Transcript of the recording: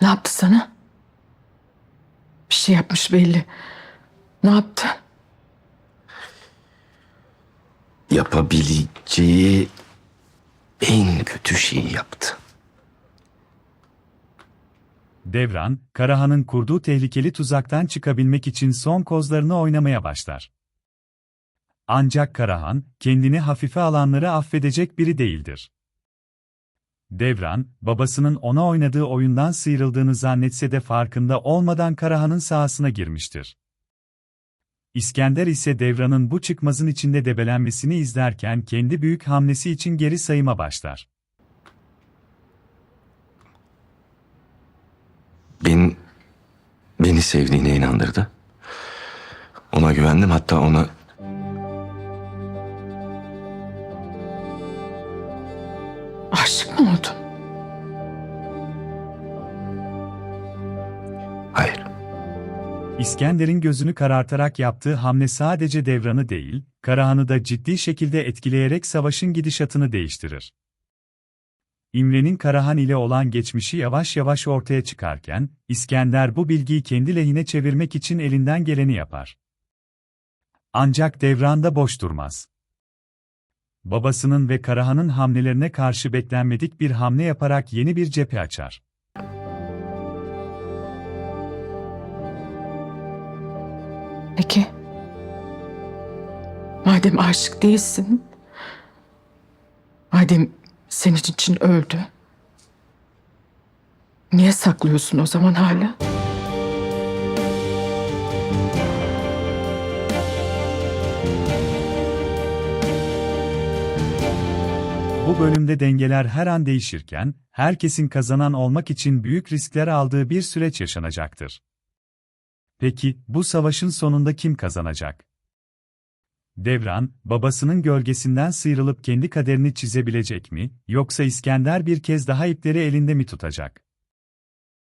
Ne yaptı sana? Bir şey yapmış belli. Ne yaptı? Yapabileceği en kötü şeyi yaptı. Devran, Karahan'ın kurduğu tehlikeli tuzaktan çıkabilmek için son kozlarını oynamaya başlar. Ancak Karahan, kendini hafife alanları affedecek biri değildir. Devran, babasının ona oynadığı oyundan sıyrıldığını zannetse de farkında olmadan Karahan'ın sahasına girmiştir. İskender ise Devran'ın bu çıkmazın içinde debelenmesini izlerken kendi büyük hamlesi için geri sayıma başlar. Ben, beni sevdiğine inandırdı. Ona güvendim hatta ona Aşık mı oldun? hayır İskender'in gözünü karartarak yaptığı hamle sadece Devran'ı değil, Karahan'ı da ciddi şekilde etkileyerek savaşın gidişatını değiştirir. İmre'nin Karahan ile olan geçmişi yavaş yavaş ortaya çıkarken, İskender bu bilgiyi kendi lehine çevirmek için elinden geleni yapar. Ancak Devran da boş durmaz. Babasının ve Karahan'ın hamlelerine karşı beklenmedik bir hamle yaparak yeni bir cephe açar. Peki. Madem aşık değilsin. Madem senin için öldü. Niye saklıyorsun o zaman hala? Bu bölümde dengeler her an değişirken, herkesin kazanan olmak için büyük riskler aldığı bir süreç yaşanacaktır. Peki, bu savaşın sonunda kim kazanacak? Devran, babasının gölgesinden sıyrılıp kendi kaderini çizebilecek mi, yoksa İskender bir kez daha ipleri elinde mi tutacak?